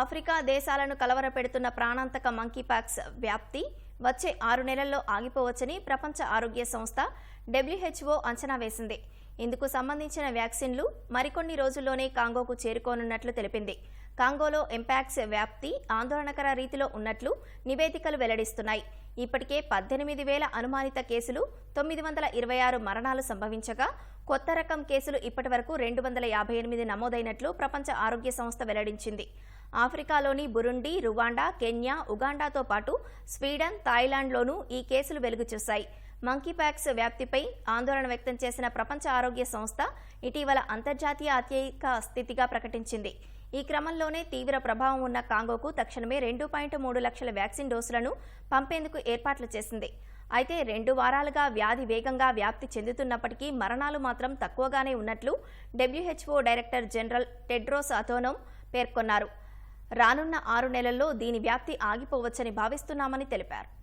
Africa దేశాలను కలవరపెడుతున్న ప్రాణాంతక monkeypox వ్యాప్తి వచ్చే ఆరు నెలల్లో ఆగిపోవచ్చని ప్రపంచ ఆరోగ్య సంస్థ డబ్ల్యూహెచ్ఓ అంచనా వేసింది. ఇందుకు సంబంధించిన వ్యాక్సిన్లు మరికొన్ని రోజుల్లోనే కాంగోకు చేరుకోనున్నట్లు తెలిపింది. కాంగోలో ఎంపాక్స్ వ్యాప్తి ఆందోళనకర రీతిలో ఉన్నట్లు నివేదికలు వెల్లడిస్తున్నాయి. ఇప్పటికే పద్దెనిమిది వేల అనుమానిత కేసులు తొమ్మిది వందల ఇరవై ఆరు మరణాలు సంభవించగా కొత్త రకం కేసులు ఇప్పటివరకు రెండు వందల యాభై ఎనిమిది నమోదైనట్లు ప్రపంచ ఆరోగ్య సంస్థ వెల్లడించింది. ఆఫ్రికాలోని బురుండి రువాండా కెన్యా ఉగాండాతో పాటు స్వీడన్ థాయిలాండ్లోనూ ఈ కేసులు వెలుగు చూశాయి. మంకీపాక్స్ వ్యాప్తిపై ఆందోళన వ్యక్తం చేసిన ప్రపంచ ఆరోగ్య సంస్థ ఇటీవల అంతర్జాతీయ అత్యయిక స్థితిగా ప్రకటించింది. ఈ క్రమంలోనే తీవ్ర ప్రభావం ఉన్న కాంగోకు తక్షణమే రెండు పాయింట్ మూడు లక్షల వ్యాక్సిన్ డోసులను పంపేందుకు ఏర్పాట్లు చేసింది. అయితే రెండు వారాలుగా వ్యాధి వేగంగా వ్యాప్తి చెందుతున్నప్పటికీ మరణాలు మాత్రం తక్కువగానే ఉన్నట్లు WHO director general Tedros Adhanom పేర్కొన్నారు. రానున్న ఆరు నెలల్లో దీని వ్యాప్తి ఆగిపోవచ్చని భావిస్తున్నామని తెలిపారు